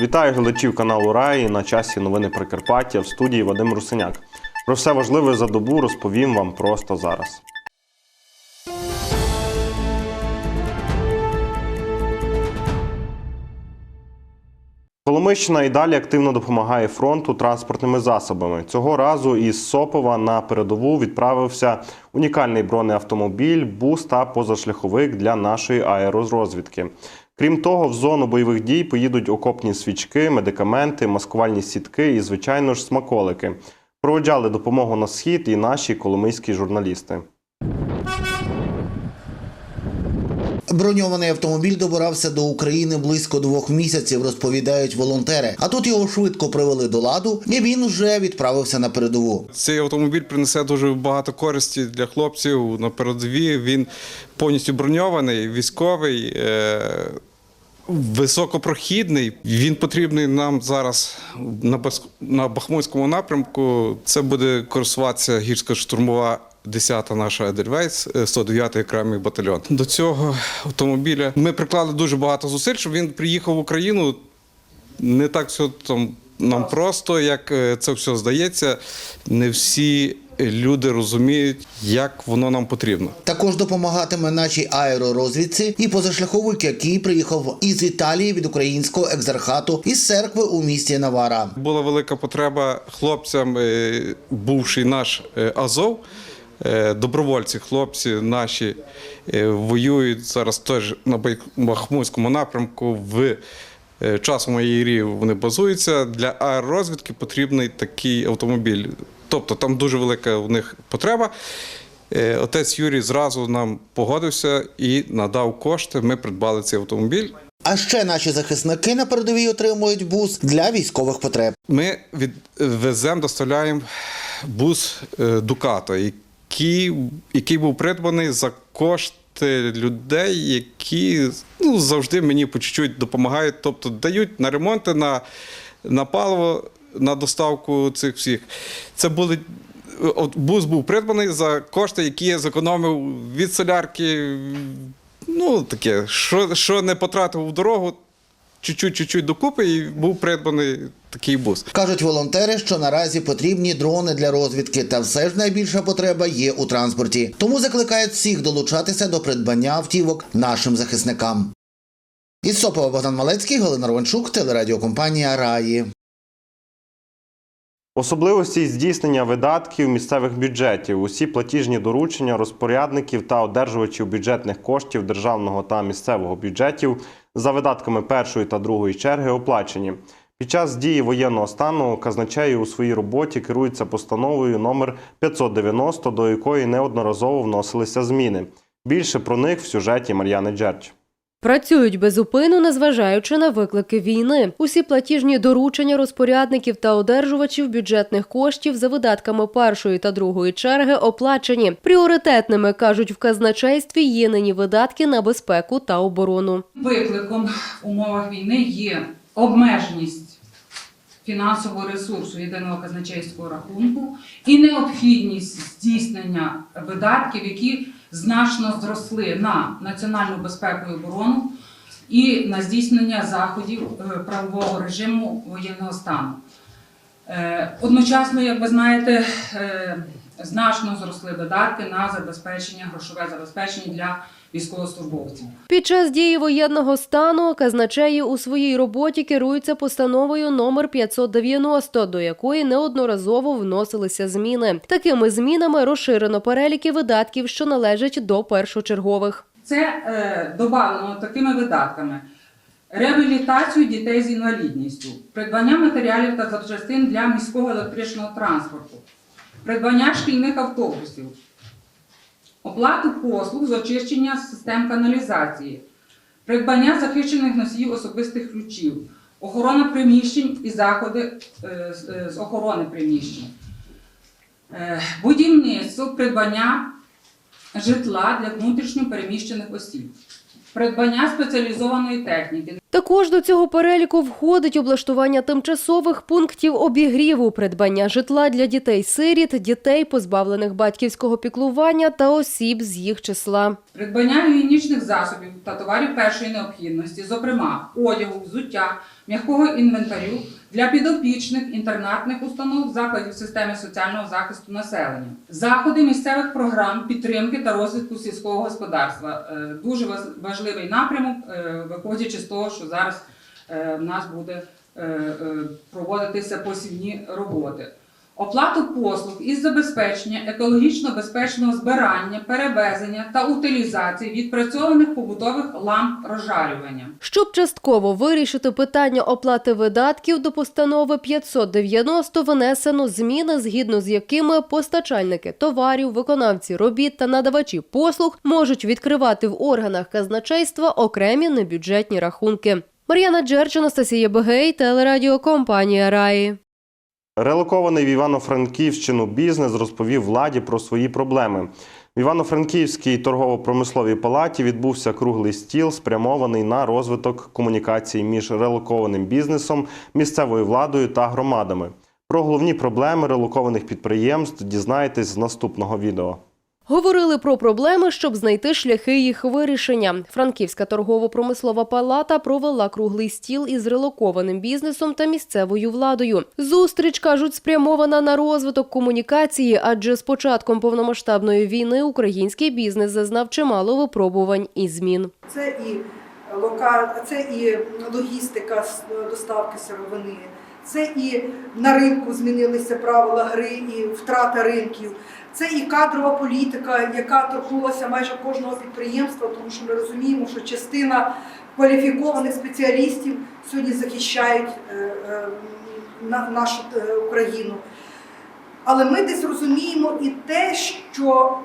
Вітаю глядачів каналу Раї на часі новини Прикарпаття в студії Вадим Русиняк. Про все важливе за добу розповім вам просто зараз. Коломищина і далі активно допомагає фронту транспортними засобами. Цього разу із Сопова на передову відправився унікальний бронеавтомобіль, бус та позашляховик для нашої аеророзвідки. Крім того, в зону бойових дій поїдуть окопні свічки, медикаменти, маскувальні сітки і, звичайно ж, смаколики. Проводжали допомогу на схід і наші коломийські журналісти. Броньований автомобіль добирався до України близько двох місяців, розповідають волонтери. А тут його швидко привели до ладу, і він вже відправився на передову. Цей автомобіль принесе дуже багато користі для хлопців на передовій. Він повністю броньований, військовий. е, Високопрохідний, він потрібний нам зараз на Бахмутському напрямку. Це буде користуватися гірсько-штурмова 10-та наша Едельвейс, 109-й окремий батальйон. До цього автомобіля ми приклали дуже багато зусиль, щоб він приїхав в Україну не так все там нам просто, як е, це все здається. Не всі люди розуміють, як воно нам потрібно. Також допомагатиме нашій аеророзвідці і позашляховик, який приїхав із Італії від українського екзархату із церкви у місті Навара. Була велика потреба хлопцям, е, бувший наш е, Азов. Е, Добровольці, хлопці наші е, воюють зараз теж на Бахмутському напрямку. В е, часовому ярі вони базуються. Для аеророзвідки потрібний такий автомобіль. Тобто там дуже велика у них потреба. Отець Юрій зразу нам погодився і надав кошти. Ми придбали цей автомобіль. А ще наші захисники на передовій отримують бус для військових потреб. Ми відвеземо, доставляємо бус Дукато, який, який був придбаний за кошти людей, які ну, завжди мені по чуть-чуть допомагають, тобто дають на ремонти, на, на паливо, на доставку цих всіх. Це були. Бус був придбаний за кошти, які я зекономив від солярки. Ну, таке, що, що не потратив в дорогу, чуть-чуть, чуть-чуть докупи, і був придбаний такий бус. Кажуть волонтери, що наразі потрібні дрони для розвідки, та все ж найбільша потреба є у транспорті. Тому закликають всіх долучатися до придбання автівок нашим захисникам. Із Сопова Богдан Малецький, Галина Романчук, телерадіокомпанія Раї. Особливості здійснення видатків місцевих бюджетів. Усі платіжні доручення розпорядників та одержувачів бюджетних коштів державного та місцевого бюджетів за видатками першої та другої черги оплачені. Під час дії воєнного стану казначеї у своїй роботі керуються постановою номер 590, до якої неодноразово вносилися зміни. Більше про них в сюжеті Мар'яни Джерч. Працюють безупину, незважаючи на виклики війни. Усі платіжні доручення розпорядників та одержувачів бюджетних коштів за видатками першої та другої черги оплачені. Пріоритетними кажуть в казначействі є нині видатки на безпеку та оборону. Викликом в умовах війни є обмеженість фінансового ресурсу єдиного казначейського рахунку і необхідність здійснення видатків, які значно зросли на національну безпеку і оборону і на здійснення заходів е, правового режиму воєнного стану. Е, Одночасно, як ви знаєте, е, значно зросли додатки на забезпечення, грошове забезпечення для військовослужбовців. Під час дії воєнного стану казначеї у своїй роботі керуються постановою номер 590, до якої неодноразово вносилися зміни. Такими змінами розширено переліки видатків, що належать до першочергових. Це е, додано такими видатками: реабілітацію дітей з інвалідністю, придбання матеріалів та запчастин для міського електричного транспорту, придбання шкільних автобусів, оплату послуг з очищення систем каналізації, придбання захищених носіїв особистих ключів, охорона приміщень і заходи е, з- е, охорони приміщень, е, будівництво, придбання житла для внутрішньо переміщених осіб, придбання спеціалізованої техніки, Також до цього переліку входить облаштування тимчасових пунктів обігріву, придбання житла для дітей-сиріт, дітей, позбавлених батьківського піклування та осіб з їх числа. придбання гігієнічних засобів та товарів першої необхідності, зокрема одягу, взуття, м'якого інвентарю для підопічних інтернатних установ закладів системи соціального захисту населення, заходи місцевих програм підтримки та розвитку сільського господарства. Е, Дуже важливий напрямок, е, виходячи з того, що зараз е, в нас буде проводитися посівні роботи. Оплату послуг із забезпечення екологічно безпечного збирання, перевезення та утилізації відпрацьованих побутових ламп розжарювання. Щоб частково вирішити питання оплати видатків до постанови 590 внесено зміни, згідно з якими постачальники товарів, виконавці робіт та надавачі послуг можуть відкривати в органах казначейства окремі небюджетні рахунки. Мар'яна Джерч, Анастасія Бегей, телерадіокомпанія Раї. Релокований в Івано-Франківщину бізнес розповів владі про свої проблеми. В Івано-Франківській торгово-промисловій палаті відбувся круглий стіл, спрямований на розвиток комунікації між релокованим бізнесом, місцевою владою та громадами. Про головні проблеми релокованих підприємств дізнаєтесь з наступного відео. Говорили про проблеми, щоб знайти шляхи їх вирішення. Франківська торгово-промислова палата провела круглий стіл із релокованим бізнесом та місцевою владою. Зустріч кажуть спрямована на розвиток комунікації, адже з початком повномасштабної війни український бізнес зазнав чимало випробувань і змін. Це і лока... це і логістика доставки сировини, це і на ринку змінилися правила гри і втрата ринків. Це і кадрова політика, яка торкнулася майже кожного підприємства, тому що ми розуміємо, що частина кваліфікованих спеціалістів сьогодні захищають е, е, на- нашу е, Україну. Але ми десь розуміємо і те, що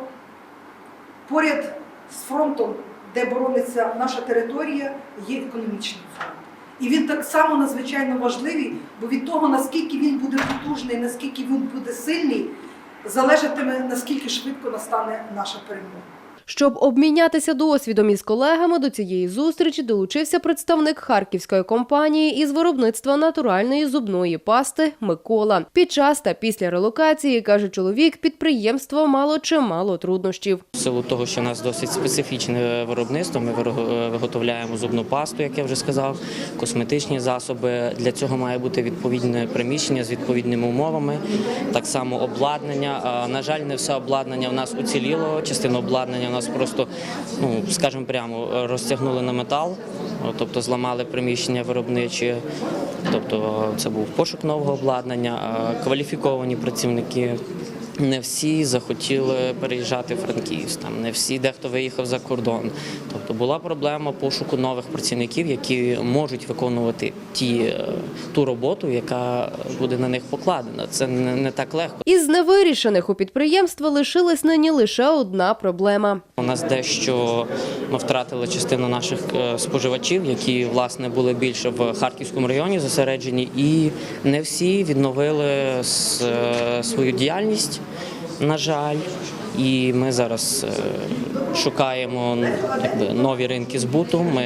поряд з фронтом, де борониться наша територія, є економічний фронт. І він так само надзвичайно важливий, бо від того, наскільки він буде потужний, наскільки він буде сильний, залежатиме, наскільки швидко настане наша перемога. Щоб обмінятися досвідом із колегами, до цієї зустрічі долучився представник харківської компанії із виробництва натуральної зубної пасти Микола. Під час та після релокації, каже чоловік, підприємство мало чимало труднощів. В силу того, що у нас досить специфічне виробництво, ми виро- виготовляємо зубну пасту, як я вже сказав, косметичні засоби. Для цього має бути відповідне приміщення з відповідними умовами, так само обладнання. На жаль, не все обладнання у нас уціліло. Частину обладнання нас просто, ну скажімо прямо, розтягнули на метал, тобто зламали приміщення виробничі. Тобто це був пошук нового обладнання, кваліфіковані працівники. Не всі захотіли переїжджати в Франківськ, там не всі дехто виїхав за кордон. Тобто була проблема пошуку нових працівників, які можуть виконувати ті, е, ту роботу, яка буде на них покладена. Це не, не так легко. Із невирішених у підприємства лишилась нині лише одна проблема. У нас дещо ми втратили частину наших е, споживачів, які власне були більше в Харківському районі зосереджені, і не всі відновили е, свою діяльність. На жаль, і ми зараз е, шукаємо нові ринки збуту. Ми,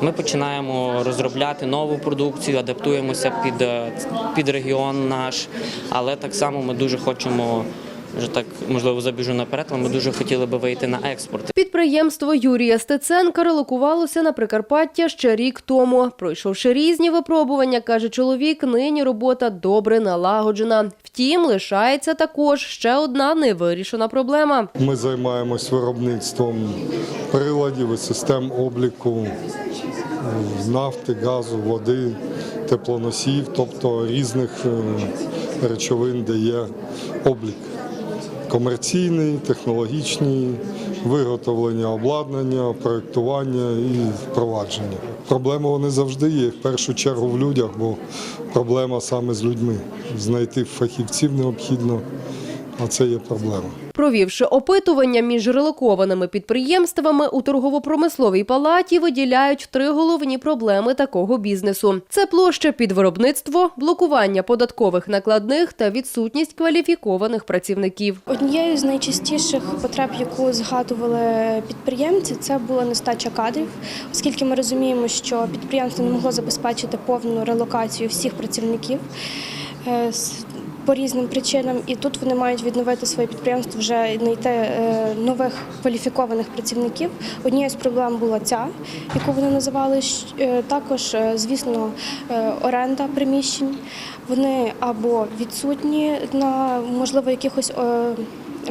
ми починаємо розробляти нову продукцію, адаптуємося під, е, під регіон наш, але так само ми дуже хочемо. Вже так можливо забіжу наперед, але ми дуже хотіли би вийти на експорт. Підприємство Юрія Стеценка релокувалося на Прикарпаття ще рік тому. Пройшовши різні випробування, каже чоловік, нині робота добре налагоджена. Втім, лишається також ще одна невирішена проблема. Ми займаємось виробництвом приладів і систем обліку е, нафти, газу, води, теплоносів, тобто різних е, речовин, де є облік. Комерційний, технологічний, виготовлення обладнання, проєктування і впровадження. Проблеми вони завжди є, в першу чергу в людях, бо проблема саме з людьми. Знайти фахівців необхідно, а це є проблема. Провівши опитування між релокованими підприємствами у торгово-промисловій палаті, виділяють три головні проблеми такого бізнесу: це площа під виробництво, блокування податкових накладних та відсутність кваліфікованих працівників. Однією з найчастіших потреб, яку згадували підприємці, це була нестача кадрів, оскільки ми розуміємо, що підприємство не могло забезпечити повну релокацію всіх працівників. По різним причинам, і тут вони мають відновити своє підприємство, вже знайти е, нових кваліфікованих працівників. Однією з проблем була ця, яку вони називали. Е, Також, е, звісно, оренда приміщень. Вони або відсутні на можливо якихось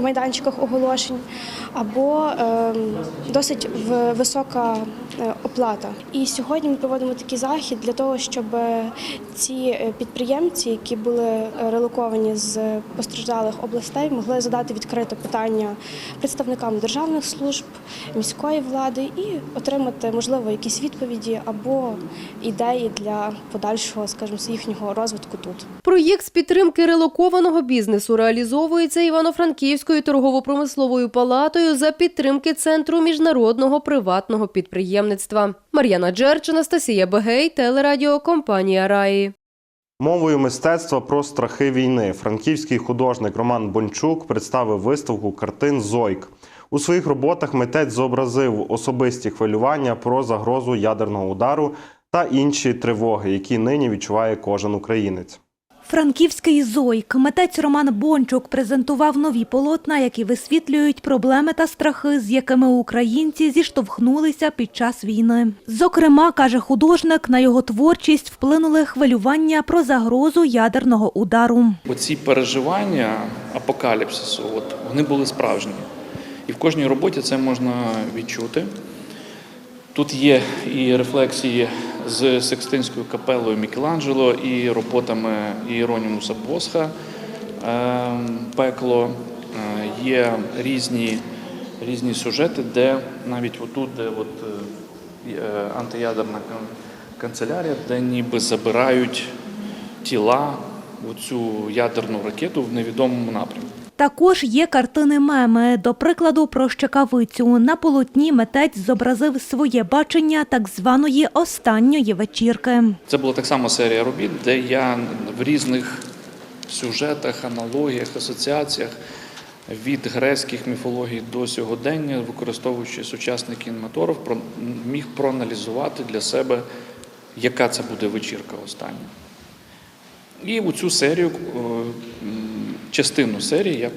майданчиках оголошень, або е, досить висока е, оплата. І сьогодні ми проводимо такий захід для того, щоб е, ці е, підприємці, які були релоковані з постраждалих областей, могли задати відкрите питання представникам державних служб, міської влади і отримати можливо якісь відповіді або ідеї для подальшого, скажімо, їхнього розвитку тут. Проєкт з підтримки релокованого бізнесу реалізовується Івано-Франківською торгово-промисловою палатою за підтримки Центру міжнародного приватного підприємництва. Мар'яна Джерч, Анастасія Бегей, телерадіокомпанія Раї. Мовою мистецтва про страхи війни франківський художник Роман Бончук представив виставку картин Зойк. У своїх роботах митець зобразив особисті хвилювання про загрозу ядерного удару та інші тривоги, які нині відчуває кожен українець. Франківський зойк митець Роман Бончук презентував нові полотна, які висвітлюють проблеми та страхи, з якими українці зіштовхнулися під час війни. Зокрема, каже художник, на його творчість вплинули хвилювання про загрозу ядерного удару. Оці переживання апокаліпсису, от, вони були справжні. І в кожній роботі це можна відчути. Тут є і рефлексії з Секстинською капелою Мікеланджело, і роботами Іеронімуса Босха ем, пекло. Е, Є різні, різні сюжети, де навіть отут, де от, е, е, антиядерна канцелярія, де ніби забирають тіла у цю ядерну ракету в невідомому напрямку. Також є картини меми. До прикладу, про щекавицю. На полотні митець зобразив своє бачення так званої останньої вечірки. Це була так само серія робіт, де я в різних сюжетах, аналогіях, асоціаціях від грецьких міфологій до сьогодення, використовуючи сучасний кінематограф, міг проаналізувати для себе, яка це буде вечірка остання. І у цю серію, е, частину серії я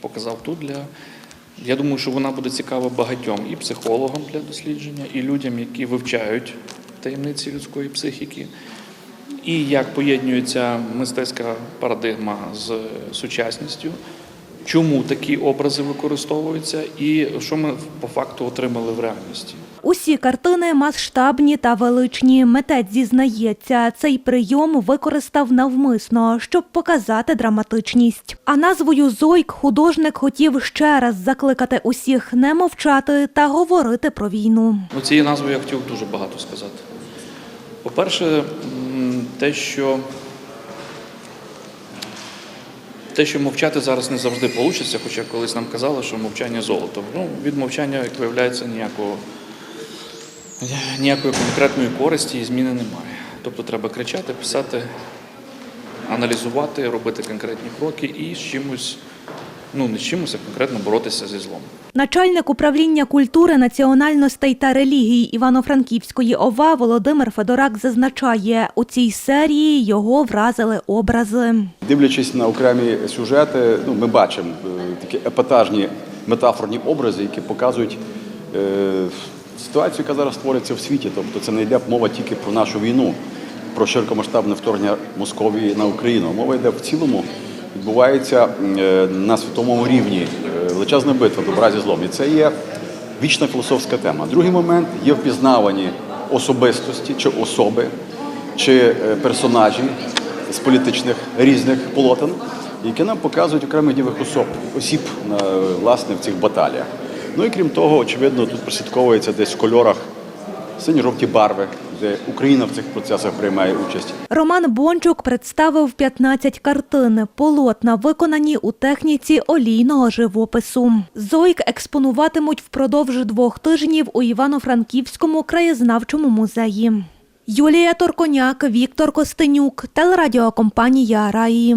показав тут для. Я думаю, що вона буде цікава багатьом і психологам для дослідження, і людям, які вивчають таємниці людської психіки, і як поєднується мистецька парадигма з сучасністю, чому такі образи використовуються, і що ми по факту отримали в реальності. Усі картини масштабні та величні. Митець зізнається, цей прийом використав навмисно, щоб показати драматичність. А назвою Зойк художник хотів ще раз закликати усіх не мовчати та говорити про війну. Ну, цією назвою я хотів дуже багато сказати. По-перше, те, що те, що мовчати зараз не завжди вийде, хоча колись нам казали, що мовчання золото. Ну, від мовчання, як виявляється, ніякого, ніякої конкретної користі і зміни немає. Тобто треба кричати, писати, аналізувати, робити конкретні кроки і з чимось, ну не з чимось, а конкретно боротися зі злом. Начальник управління культури, національностей та релігій Івано-Франківської ОВА Володимир Федорак зазначає, у цій серії його вразили образи. Дивлячись на окремі сюжети, ну, ми бачимо е, такі епатажні метафорні образи, які показують е, ситуацію, яка зараз створюється в світі. Тобто це не йде мова тільки про нашу війну, про широкомасштабне вторгнення Московії на Україну. Мова йде в цілому, відбувається е, на світовому рівні е, величезна битва добра зі злом. І це є вічна філософська тема. Другий момент є впізнавані особистості чи особи, чи е, персонажі з політичних різних полотен, які нам показують окремих дієвих особ, осіб власне в цих баталіях. Ну і крім того, очевидно, тут прослідковується десь в кольорах сині-жовті барви, де Україна в цих процесах приймає участь. Роман Бончук представив 15 картин. Полотна виконані у техніці олійного живопису. Зойк експонуватимуть впродовж двох тижнів у Івано-Франківському краєзнавчому музеї. Юлія Торконяк, Віктор Костенюк, телерадіокомпанія Раї.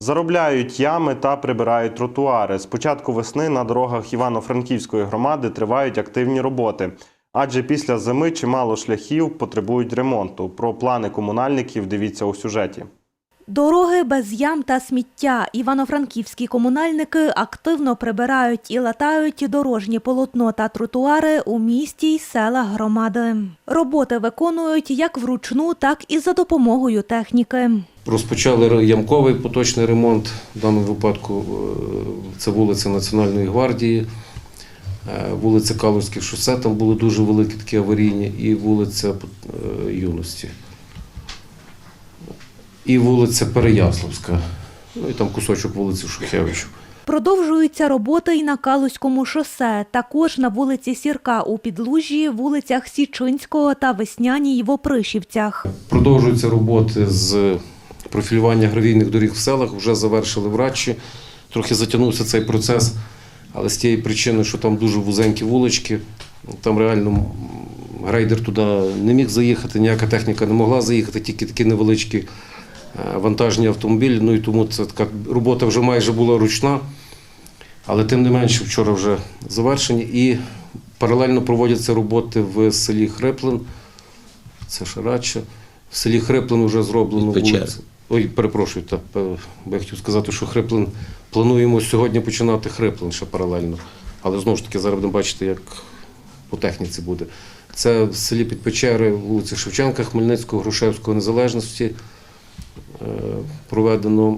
Заробляють ями та прибирають тротуари. З початку весни на дорогах Івано-Франківської громади тривають активні роботи. Адже після зими чимало шляхів потребують ремонту. Про плани комунальників дивіться у сюжеті. Дороги без ям та сміття. Івано-франківські комунальники активно прибирають і латають дорожнє полотно та тротуари у місті й селах громади. Роботи виконують як вручну, так і за допомогою техніки. Розпочали ямковий поточний ремонт. В даному випадку е, це вулиця Національної гвардії, вулиця Калузьких шосе, там були дуже великі такі аварійні, і вулиця е, Юності. І вулиця Переяславська. Ну і там кусочок вулиці Шухевичів. Продовжуються роботи й на Калузькому шосе, також на вулиці Сірка у Підлужжі, вулицях Січинського та Весняній в Опришівцях. Продовжуються роботи з профілювання гравійних доріг в селах. Вже завершили в Радчі. Трохи затягнувся цей процес, але з тієї причини, що там дуже вузенькі вулички, там реально грейдер туди не міг заїхати, ніяка техніка не могла заїхати, тільки такі невеличкі е, вантажні автомобілі. Ну і тому це така робота вже майже була ручна. Але тим не менше, вчора вже завершені. І паралельно проводяться роботи в селі Хреплин. Це Шарача. В селі Хреплин вже зроблено вулицю. Ой, перепрошую, та, бо я хотів сказати, що Хреплин плануємо сьогодні починати хриплень ще паралельно. Але знову ж таки зараз будемо бачити, як по техніці буде. Це в селі Підпечери, вулиці Шевченка, Хмельницького, Грушевського, Незалежності. Е, Проведено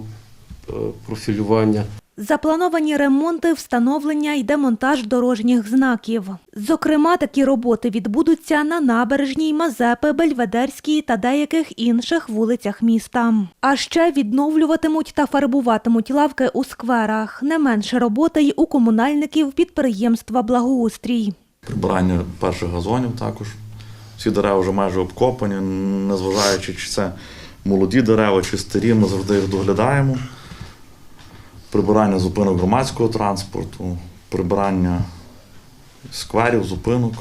е, профілювання. Заплановані ремонти, встановлення і демонтаж дорожніх знаків. Зокрема, такі роботи відбудуться на набережній, Мазепи, Бельведерській та деяких інших вулицях міста. А ще відновлюватимуть та фарбуватимуть лавки у скверах. Не менше роботи й у комунальників підприємства Благоустрій. прибирання перших газонів також. Всі дерева вже майже обкопані, незважаючи, чи це молоді дерева, чи старі, ми завжди їх доглядаємо. Прибирання зупинок громадського транспорту, прибирання скверів, зупинок,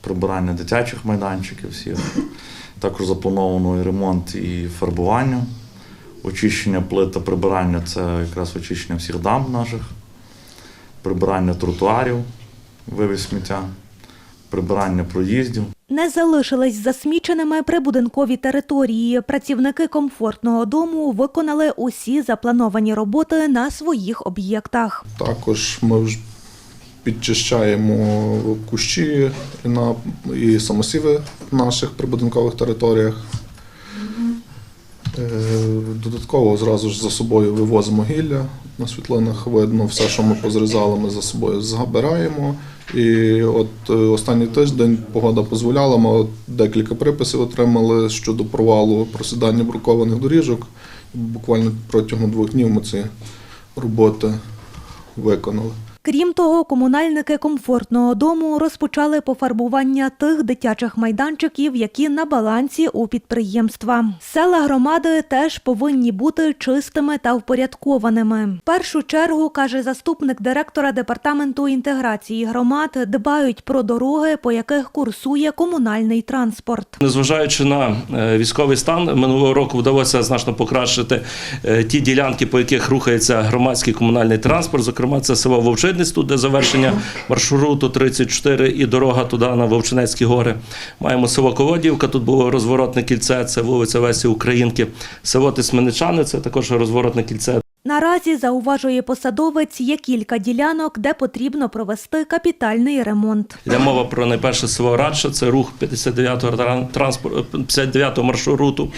прибирання дитячих майданчиків всіх. Також заплановано і ремонт і фарбування, очищення плит та прибирання це якраз очищення всіх дамб наших, прибирання тротуарів, вивіз сміття, прибирання проїздів. Не залишились засміченими прибудинкові території. Працівники комфортного дому виконали усі заплановані роботи на своїх об'єктах. Також ми підчищаємо кущі на, і самосіви в наших прибудинкових територіях. Е, Додатково зразу ж за собою вивозимо гілля. На світлинах видно все, що ми позрізали, ми за собою забираємо. І от е, останній тиждень погода дозволяла, ми декілька приписів отримали щодо провалу просідання брукованих доріжок. Буквально протягом двох днів ми ці роботи виконали. Крім того, комунальники комфортного дому розпочали пофарбування тих дитячих майданчиків, які на балансі у підприємства. Села громади теж повинні бути чистими та впорядкованими. В першу чергу, каже заступник директора департаменту інтеграції громад, дбають про дороги, по яких курсує комунальний транспорт. Незважаючи на е, військовий стан, минулого року вдалося значно покращити е, ті ділянки, по яких рухається громадський комунальний транспорт. Зокрема, це село Вовчинець, тут де завершення маршруту 34 і дорога туди на Вовчинецькі гори. Маємо село Колодівка, тут було розворотне кільце, це вулиця Весі Українки. Село Тисменичани, це також розворотне кільце. Наразі, зауважує посадовець, є кілька ділянок, де потрібно провести капітальний ремонт. Йде мова про найперше село Радша, це рух 59-го тран- 59-го маршруту.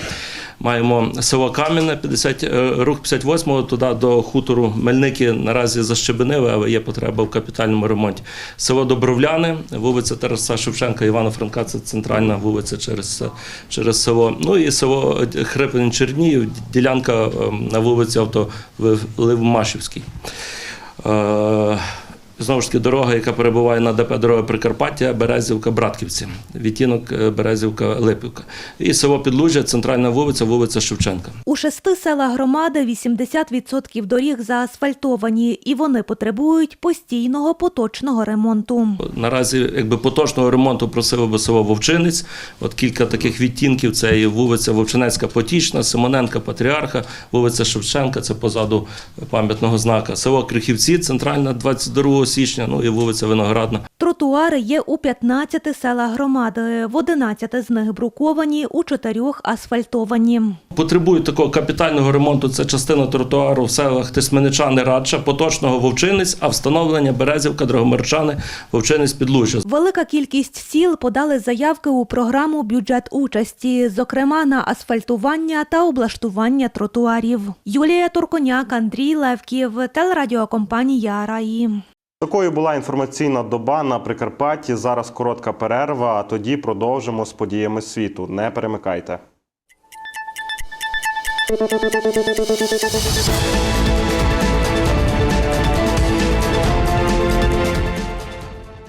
Маємо село Кам'яне, 50, е, рух 58-го, туди до хутору Мельники наразі защебенили, але є потреба в капітальному ремонті. Село Добровляни, вулиця Тараса Шевченка, Івана Франка, це центральна вулиця через, через село. Ну і село Хрипин Чернігів, ділянка е, на вулиці Авто Левмашівській. Е, Знову ж таки, дорога, яка перебуває на ДП дороги Прикарпаття, Березівка, Братківці, відтінок е, Березівка, Липівка. І село Підлужжя, центральна вулиця, вулиця Шевченка. У шести селах громади 80% доріг заасфальтовані, і вони потребують постійного поточного ремонту. Наразі якби поточного ремонту просив би село Вовчинець. От кілька таких відтінків: це і вулиця Вовчинецька Потічна, Симоненка Патріарха, вулиця Шевченка, це позаду пам'ятного знака. Село Крихівці, центральна 22 січня, ну і вулиця Виноградна. Тротуари є у 15 селах громади, в 11 з них бруковані, у 4 асфальтовані. Потребують такого капітального ремонту. Це частина тротуару в селах Тисменичани, Радша, поточного Вовчинець, а встановлення Березівка, Драгомирчани, Вовчинець, Підлужжя. Велика кількість сіл подали заявки у програму бюджет участі, зокрема на асфальтування та облаштування тротуарів. Юлія Турконяк, Андрій Левків, телерадіокомпанія Раї. Такою була інформаційна доба на Прикарпатті. Зараз коротка перерва, а тоді продовжимо з подіями світу. Не перемикайте.